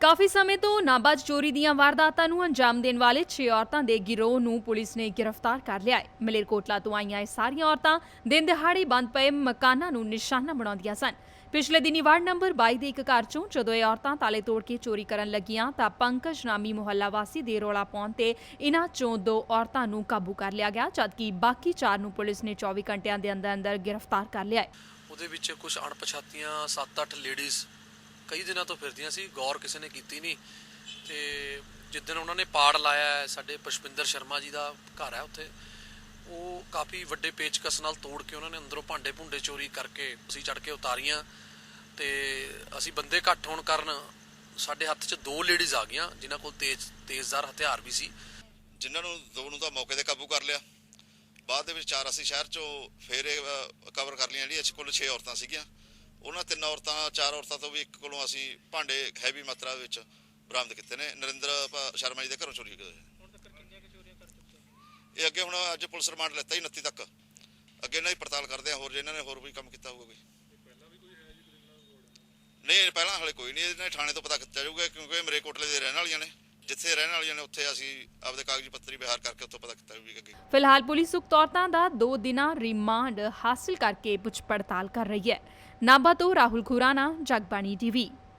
ਕਾਫੀ ਸਮੇਂ ਤੋਂ ਨਾਬਾਜ਼ ਚੋਰੀ ਦੀਆਂ ਵਾਰਦਾਤਾਂ ਨੂੰ ਅੰਜਾਮ ਦੇਣ ਵਾਲੇ 6 ਔਰਤਾਂ ਦੇ ਗਿਰੋਹ ਨੂੰ ਪੁਲਿਸ ਨੇ ਗ੍ਰਿਫਤਾਰ ਕਰ ਲਿਆ ਹੈ। ਮਲੇਰਕੋਟਲਾ ਤੋਂ ਆਈਆਂ ਇਹ ਸਾਰੀਆਂ ਔਰਤਾਂ ਦਿਨ ਦਿਹਾੜੇ ਬੰਦ ਪਏ ਮਕਾਨਾਂ ਨੂੰ ਨਿਸ਼ਾਨਾ ਬਣਾਉਂਦੀਆਂ ਸਨ। ਪਿਛਲੇ ਦਿਨੀ ਵਾਰਡ ਨੰਬਰ 22 ਦੇ ਇੱਕ ਘਰ ਚੋਂ ਜਦੋਂ ਇਹ ਔਰਤਾਂ ਤਾਲੇ ਤੋੜ ਕੇ ਚੋਰੀ ਕਰਨ ਲੱਗੀਆਂ ਤਾਂ ਪੰਕਜ ਨਾਮੀ ਮੁਹੱਲਾ ਵਾਸੀ ਦੇ ਰੋਲਾ ਪਾਉਣ ਤੇ ਇਨ੍ਹਾਂ ਚੋਂ ਦੋ ਔਰਤਾਂ ਨੂੰ ਕਾਬੂ ਕਰ ਲਿਆ ਗਿਆ, ਜਦਕਿ ਬਾਕੀ ਚਾਰ ਨੂੰ ਪੁਲਿਸ ਨੇ 24 ਘੰਟਿਆਂ ਦੇ ਅੰਦਰ ਅੰਦਰ ਗ੍ਰਿਫਤਾਰ ਕਰ ਲਿਆ ਹੈ। ਉਹਦੇ ਵਿੱਚ ਕੁਝ ਅਣਪਛਾਤੀਆਂ 7-8 ਲੇਡੀਜ਼ ਕਈ ਦਿਨਾਂ ਤੋਂ ਫਿਰਦੀਆਂ ਸੀ, ਗੌਰ ਕਿਸੇ ਨੇ ਕੀਤੀ ਨਹੀਂ। ਤੇ ਜਿੱਦਣ ਉਹਨਾਂ ਨੇ ਪਾੜ ਲਾਇਆ ਸਾਡੇ ਪੁਸ਼ਪਿੰਦਰ ਸ਼ਰਮਾ ਜੀ ਦਾ ਘਰ ਹੈ ਉੱਥੇ, ਉਹ ਕਾਫੀ ਵੱਡੇ ਪੇਚਕਸ ਨਾਲ ਤੋੜ ਕੇ ਉਹਨਾਂ ਨੇ ਅੰਦਰੋਂ ਭਾਂਡੇ ਭੁੰਡੇ ਚੋਰੀ ਕਰਕੇ ਅਸੀਂ ਚੜ ਕੇ ਉਤਾਰੀਆਂ। ਤੇ ਅਸੀਂ ਬੰਦੇ ਘੱਟ ਹੋਣ ਕਾਰਨ ਸਾਡੇ ਹੱਥ 'ਚ ਦੋ ਲੇਡੀਜ਼ ਆ ਗਈਆਂ, ਜਿਨ੍ਹਾਂ ਕੋਲ ਤੇਜ਼ ਤੇਜ਼ਦਾਰ ਹਥਿਆਰ ਵੀ ਸੀ। ਜਿਨ੍ਹਾਂ ਨੂੰ ਦੋ ਨੂੰ ਤਾਂ ਮੌਕੇ ਤੇ ਕਾਬੂ ਕਰ ਲਿਆ। ਬਾਅਦ ਦੇ ਵਿੱਚ ਚਾਰ ਅਸੀਂ ਸ਼ਹਿਰ ਚੋਂ ਫੇਰ ਕਵਰ ਕਰ ਲਈਆਂ ਜਿਹੜੀਆਂ ਕੋਲ 6 ਔਰਤਾਂ ਸੀਗੀਆਂ। ਉਹਨਾਂ ਤਿੰਨ ਔਰਤਾਂ ਚਾਰ ਔਰਤਾਂ ਤੋਂ ਵੀ ਇੱਕ ਕੋਲੋਂ ਅਸੀਂ ਭਾਂਡੇ ਹੈਵੀ ਮਾਤਰਾ ਵਿੱਚ ਬਰਾਮਦ ਕੀਤੇ ਨੇ। ਨਰਿੰਦਰ ਸ਼ਰਮਾ ਜੀ ਦੇ ਘਰੋਂ ਚੋਰੀ ਕੀਤੇ ਇਹ ਅੱਗੇ ਹੁਣ ਅੱਜ ਪੁਲਿਸ ਰਿਮਾਂਡ ਲੈਤਾ ਹੀ 29 ਤੱਕ। ਅੱਗੇ ਇਹਨਾਂ ਦੀ ਪੜਤਾਲ ਕਰਦੇ ਆ ਹੋਰ ਜੇ ਇਹਨਾਂ ਨੇ ਹੋਰ ਵੀ ਕੰਮ ਕੀਤਾ ਹੋਊਗਾ ਕੋਈ। ਨਹੀਂ ਪਹਿਲਾਂ ਹਾਲੇ ਕੋਈ ਨਹੀਂ। ਇਹਨਾਂ ਥਾਣੇ ਤੋਂ ਪਤਾ ਕੀਤਾ ਜਾਊਗਾ ਕਿਉਂਕਿ ਇਹ ਮਰੇ ਕੋਟਲੇ ਦੇ ਰਹਿਣ ਵਾਲੀਆਂ ਨੇ ਜਿੱਥੇ ਰਹਿਣ ਵਾਲੀਆਂ ਨੇ, ਉੱਥੇ ਅਸੀਂ ਆਪਦੇ ਕਾਗਜ਼ੀ ਪੱਤਰੀ ਵਿਹਾਰ ਕਰਕੇ ਉੱਥੋਂ ਪਤਾ ਕੀਤਾ ਵੀ ਅੱਗੇ ਫਿਲਹਾਲ ਪੁਲਿਸ ਉਕਤ ਔਰਤਾਂ ਦਾ 2 ਦਿਨਾਂ ਰਿਮਾਂਡ ਹਾਸਲ ਕਰਕੇ ਪੁੱਛ ਪੜਤਾਲ ਕਰ ਰਹੀ ਹੈ। ਨਾਭਾ ਤੋਂ ਰਾਹੁਲ ਖੁਰਾਨਾ, ਜਗਬਾਣੀ ਟੀਵੀ।